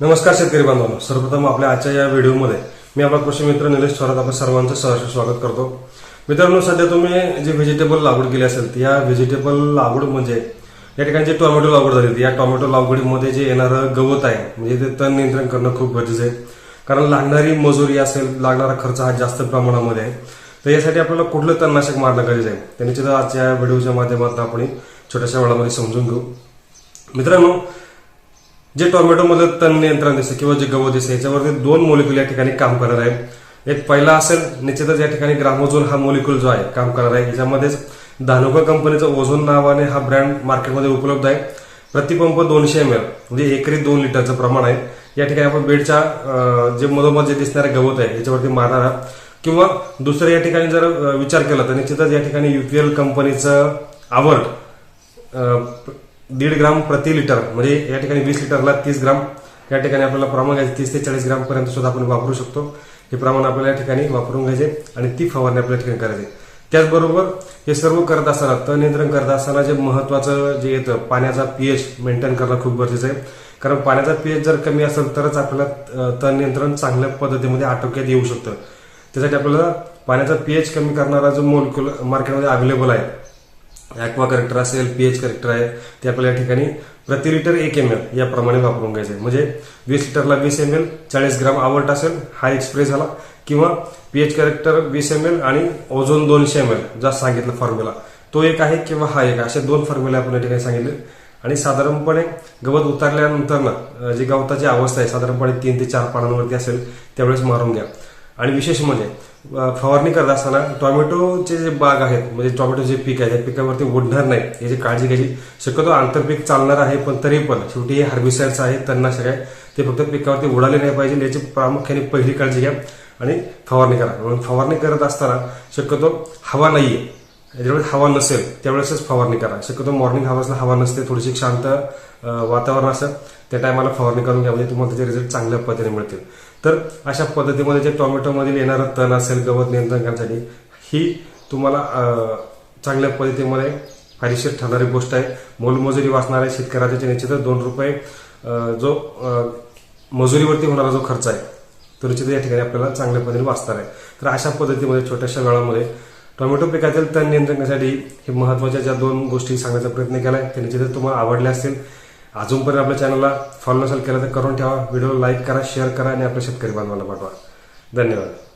नमस्कार शेतकरी बांधवांनो. सर्वप्रथम आपल्या आजच्या या व्हिडिओमध्ये मी आपला कृषी मित्र निलेश थोरात आपल्या सर्वांचं सहर्ष स्वागत करतो. मित्रांनो सध्या तुम्ही जी व्हेजिटेबल लागवड केली असेल या व्हेजिटेबल लागवड म्हणजे या ठिकाणी जे टोमॅटो लागवड झाली होती, या टोमॅटो लागवडीमध्ये जे येणारं गवत आहे म्हणजे ते तण नियंत्रण करणं खूप गरजेचं आहे. कारण लागणारी मजुरी असेल लागणारा खर्च हा जास्त प्रमाणामध्ये आहे. तर यासाठी आपल्याला कुठलं तणनाशक मारणं गरजेचं आहे? त्यांनी आजच्या व्हिडिओच्या माध्यमातून आपण छोट्याशा वेळामध्ये समजून घेऊ. मित्रांनो जे टोमॅटोमध्ये तण नियंत्रण दिसतं किंवा जे गवत दिसतं याच्यावरती दोन मोलिक्युल या ठिकाणी काम करणार आहेत. एक पहिला असेल निश्चितच या ठिकाणी ग्रामोझोन हा मोलिक्युल जो आहे काम करणार आहे. याच्यामध्येच धानुका कंपनीचा ओझोन नावाने हा ब्रँड मार्केटमध्ये उपलब्ध आहे. प्रतिपंप दोनशे एम एल म्हणजे एकरी दोन लिटरचं प्रमाण आहे. या ठिकाणी आपण बेडच्या जे मधोमध जे दिसणारे गवत आहे याच्यावरती मारणारा किंवा दुसरं या ठिकाणी जर विचार केला तर निश्चितच या ठिकाणी युपीएल कंपनीचं आवर्ट दीड ग्राम प्रति लिटर म्हणजे या ठिकाणी वीस लिटरला तीस ग्राम या ठिकाणी आपल्याला प्रमाण घ्यायचे तीस ते चाळीस ग्राम पर्यंत सुद्धा आपण वापरू शकतो. हे प्रमाण आपल्याला या ठिकाणी वापरून घ्यायचे आणि ती फवारणी आपल्या ठिकाणी करायची. त्याचबरोबर हे सर्व करत असताना तण नियंत्रण करत असताना जे महत्वाचं जे येतं पाण्याचा पीएच मेंटेन करणं खूप गरजेचं आहे. कारण पाण्याचा पीएच जर कमी असेल तरच आपल्याला तण नियंत्रण चांगल्या पद्धतीमध्ये आटोक्यात येऊ शकतं. त्यासाठी आपल्याला पाण्याचा पीएच कमी करणारा जो मोलक्युल मार्केटमध्ये अवेलेबल आहे ॲक्वा करेक्टर असेल पीएच करेक्टर आहे ते आपल्याला या ठिकाणी प्रति लिटर एक एम एल याप्रमाणे वापरून घ्यायचं आहे. म्हणजे वीस लिटरला वीस एम एल चाळीस ग्राम आवट असेल हा एक्सप्रे झाला किंवा पीएच करेक्टर वीस एम एल आणि ओझोन दोनशे एम एल जास्त सांगितलं फॉर्म्युला तो एक आहे किंवा हा एक असे दोन फॉर्म्युला आपण या ठिकाणी सांगितले. आणि साधारणपणे गवत उतरल्यानंतर ना जी गवताची अवस्था आहे साधारणपणे तीन ते चार पानांवरती असेल त्यावेळेस मारून घ्या. आणि विशेष म्हणजे फवारणी करत असताना टोमॅटोचे जे बाग आहेत म्हणजे टोमॅटोचे पीक आहे त्या पिकावरती ओढणार नाही याची काळजी घ्यायची शक्यतो आंतरपीक चालणार आहे पण तरी पण शेवटी हे हर्बिसाइड्स आहेत तणनाशक आहे ते फक्त पिकावरती उडाले नाही पाहिजे याची प्रामुख्याने पहिली काळजी घ्या आणि फवारणी करा. म्हणून फवारणी करत असताना शक्यतो हवा नाहीये. ज्यावेळेस हवा नसेल त्यावेळेसच फवारणी करा. शक्यतो मॉर्निंग हवासला हवा नसते थोडीशी शांत वातावरण असं त्या टायमाला फवारणी करून घ्या म्हणजे तुम्हाला त्याचे रिझल्ट चांगल्या पद्धतीने मिळतील. तर अशा पद्धतीमध्ये जे टोमॅटोमधील येणारं तण असेल गवत नियंत्रण करण्यासाठी ही तुम्हाला चांगल्या पद्धतीमध्ये फायदेशीर ठरणारी गोष्ट आहे. मोलमजुरी वाचणाऱ्या शेतकऱ्याचे निश्चितच दोन रुपये जो मजुरीवरती होणारा जो खर्च आहे तो निश्चित या ठिकाणी आपल्याला चांगल्या पद्धतीने वाचणार आहे. तर अशा पद्धतीमध्ये छोट्याशा वेळामध्ये टोमॅटो पिकातील तण नियंत्रण करण्यासाठी हे महत्त्वाच्या ज्या दोन गोष्टी सांगण्याचा प्रयत्न केला आहे त्या निश्चितच तुम्हाला आवडल्या असतील. अजूनपर्यंत आपल्या चॅनलला फॉलो नसेल केलं तर करून ठेवा. व्हिडिओ लाईक करा शेअर करा आणि आपल्या शेतकरी बांधवाला पाठवा. धन्यवाद.